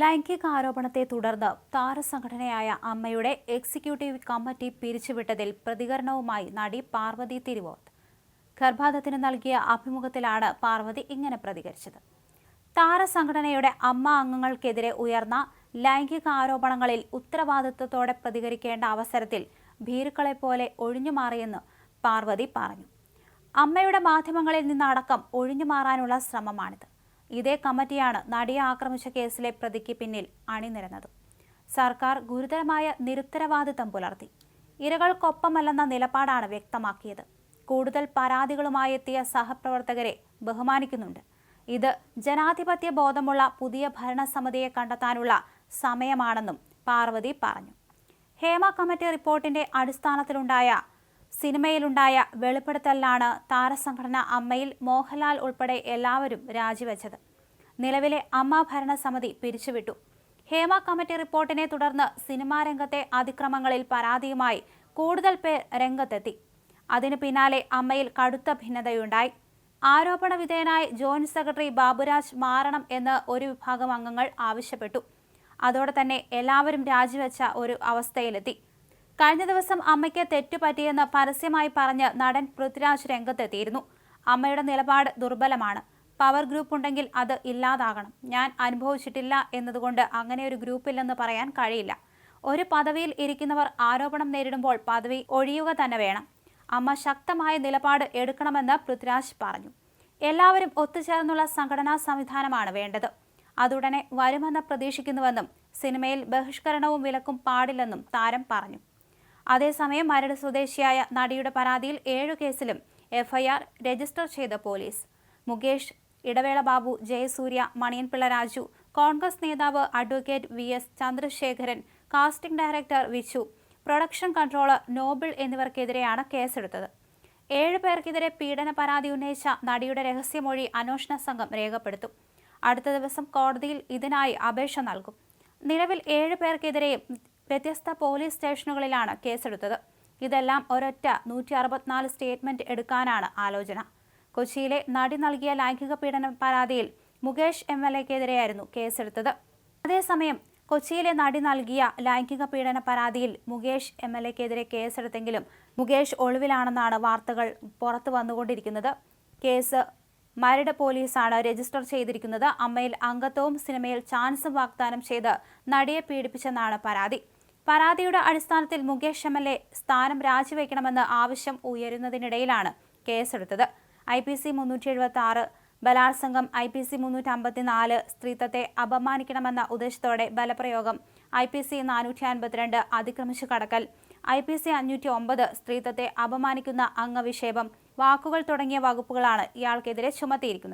ലൈംഗിക ആരോപണത്തെ തുടർന്ന് താരസംഘടനയായ അമ്മയുടെ എക്സിക്യൂട്ടീവ് കമ്മിറ്റി പിരിച്ചുവിട്ടതിൽ പ്രതികരണവുമായി നടി പാർവതി തിരുവോത്ത്. ഗർഭാധത്തിന് നൽകിയ അഭിമുഖത്തിലാണ് പാർവതി ഇങ്ങനെ പ്രതികരിച്ചത്. താരസംഘടനയുടെ അമ്മ അംഗങ്ങൾക്കെതിരെ ഉയർന്ന ലൈംഗിക ആരോപണങ്ങളിൽ ഉത്തരവാദിത്വത്തോടെ പ്രതികരിക്കേണ്ട അവസരത്തിൽ ഭീരുക്കളെപ്പോലെ ഒഴിഞ്ഞുമാറിയെന്ന് പാർവതി പറഞ്ഞു. അമ്മയുടെ മാധ്യമങ്ങളിൽ നിന്നടക്കം ഒഴിഞ്ഞുമാറാനുള്ള ശ്രമമാണിത്. ഇതേ കമ്മിറ്റിയാണ് നടിയെ ആക്രമിച്ച കേസിലെ പ്രതിക്ക് പിന്നിൽ അണിനിരന്നത്. സർക്കാർ ഗുരുതരമായ നിരുത്തരവാദിത്തം പുലർത്തി. ഇരകൾക്കൊപ്പമല്ലെന്ന നിലപാടാണ് വ്യക്തമാക്കിയത്. കൂടുതൽ പരാതികളുമായി എത്തിയ സഹപ്രവർത്തകരെ ബഹുമാനിക്കുന്നുണ്ട്. ഇത് ജനാധിപത്യ ബോധമുള്ള പുതിയ ഭരണസമിതിയെ കണ്ടെത്താനുള്ള സമയമാണെന്നും പാർവതി പറഞ്ഞു. ഹേമ കമ്മിറ്റി റിപ്പോർട്ടിന്റെ അടിസ്ഥാനത്തിലുണ്ടായ സിനിമയിലുണ്ടായ വെളിപ്പെടുത്തലിലാണ് താരസംഘടന അമ്മയിൽ മോഹൻലാൽ ഉൾപ്പെടെ എല്ലാവരും രാജിവെച്ചത്. നിലവിലെ അമ്മ ഭരണസമിതി പിരിച്ചുവിട്ടു. ഹേമ കമ്മിറ്റി റിപ്പോർട്ടിനെ തുടർന്ന് സിനിമാ രംഗത്തെ അതിക്രമങ്ങളിൽ പരാതിയുമായി കൂടുതൽ പേർ രംഗത്തെത്തി. അതിനു പിന്നാലെ അമ്മയിൽ കടുത്ത ഭിന്നതയുണ്ടായി. ആരോപണ വിധേയനായി ജോയിന്റ് സെക്രട്ടറി ബാബുരാജ് മാറണം എന്ന് ഒരു വിഭാഗം അംഗങ്ങൾ ആവശ്യപ്പെട്ടു. അതോടെ തന്നെ എല്ലാവരും രാജിവെച്ച ഒരു അവസ്ഥയിലെത്തി. കഴിഞ്ഞ ദിവസം അമ്മയ്ക്ക് തെറ്റുപറ്റിയെന്ന് പരസ്യമായി പറഞ്ഞ് നടൻ പൃഥ്വിരാജ് രംഗത്തെത്തിയിരുന്നു. അമ്മയുടെ നിലപാട് ദുർബലമാണ്. പവർ ഗ്രൂപ്പ് ഉണ്ടെങ്കിൽ അത് ഇല്ലാതാകണം. ഞാൻ അനുഭവിച്ചിട്ടില്ല എന്നതുകൊണ്ട് അങ്ങനെ ഒരു ഗ്രൂപ്പില്ലെന്ന് പറയാൻ കഴിയില്ല. ഒരു പദവിയിൽ ഇരിക്കുന്നവർ ആരോപണം നേരിടുമ്പോൾ പദവി ഒഴിയുക തന്നെ വേണം. അമ്മ ശക്തമായ നിലപാട് എടുക്കണമെന്ന് പൃഥ്വിരാജ് പറഞ്ഞു. എല്ലാവരും ഒത്തുചേർന്നുള്ള സംഘടനാ സംവിധാനമാണ് വേണ്ടത്. അതുടനെ വരുമെന്ന് പ്രതീക്ഷിക്കുന്നുവെന്നും സിനിമയിൽ ബഹിഷ്കരണവും വിലക്കും പാടില്ലെന്നും താരം പറഞ്ഞു. അതേസമയം മരട് സ്വദേശിയായ നടിയുടെ പരാതിയിൽ ഏഴു കേസിലും എഫ്ഐആർ രജിസ്റ്റർ ചെയ്ത പോലീസ്. മുകേഷ് ഇടവേള ബാബു ജയസൂര്യ മണിയൻപിള്ള രാജു കോൺഗ്രസ് നേതാവ് advocate V S Chandrasekharan casting director Vichu production controller Noble എന്നിവർക്കെതിരെയാണ് കേസെടുത്തത്. ഏഴ് പേർക്കെതിരെ പീഡന പരാതി ഉന്നയിച്ച നടിയുടെ രഹസ്യമൊഴി അന്വേഷണ സംഘം രേഖപ്പെടുത്തും. അടുത്ത ദിവസം കോടതിയിൽ ഇതിനായി അപേക്ഷ നൽകും. നിലവിൽ ഏഴ് പേർക്കെതിരെയും വ്യത്യസ്ത പോലീസ് സ്റ്റേഷനുകളിലാണ് കേസെടുത്തത്. ഇതെല്ലാം ഒരൊറ്റ നൂറ്റി അറുപത്തിനാല് സ്റ്റേറ്റ്മെന്റ് എടുക്കാനാണ് ആലോചന. കൊച്ചിയിലെ നടി നൽകിയ ലൈംഗിക പീഡന പരാതിയിൽ മുകേഷ് എം എൽ എക്കെതിരെയായിരുന്നു കേസെടുത്തത്. അതേസമയം കൊച്ചിയിലെ നടി നൽകിയ ലൈംഗിക പീഡന പരാതിയിൽ മുകേഷ് എം എൽ എക്കെതിരെ കേസെടുത്തെങ്കിലും മുകേഷ് ഒളിവിലാണെന്നാണ് വാർത്തകൾ പുറത്തു വന്നുകൊണ്ടിരിക്കുന്നത്. കേസ് മരട് പോലീസാണ് രജിസ്റ്റർ ചെയ്തിരിക്കുന്നത്. അമ്മയിൽ അംഗത്വവും സിനിമയിൽ ചാൻസും വാഗ്ദാനം ചെയ്ത് നടിയെ പീഡിപ്പിച്ചെന്നാണ് പരാതി. പരാതിയുടെ അടിസ്ഥാനത്തിൽ മുകേഷ് എം എൽ എ സ്ഥാനം രാജിവെക്കണമെന്ന് ആവശ്യം ഉയരുന്നതിനിടയിലാണ് കേസെടുത്തത്. ഐ പി സി മുന്നൂറ്റി എഴുപത്തി ആറ് ബലാത്സംഗം ഐ പി സി മുന്നൂറ്റി അമ്പത്തിനാല് സ്ത്രീത്വത്തെ അപമാനിക്കണമെന്ന ഉദ്ദേശത്തോടെ ബലപ്രയോഗം ഐ പി സി നാനൂറ്റി അൻപത്തിരണ്ട് അതിക്രമിച്ചു കടക്കൽ ഐ പി സി അഞ്ഞൂറ്റി ഒമ്പത് സ്ത്രീത്വത്തെ അപമാനിക്കുന്ന അംഗവിക്ഷേപം വാക്കുകൾ തുടങ്ങിയ വകുപ്പുകളാണ് ഇയാൾക്കെതിരെ ചുമത്തിയിരിക്കുന്നത്.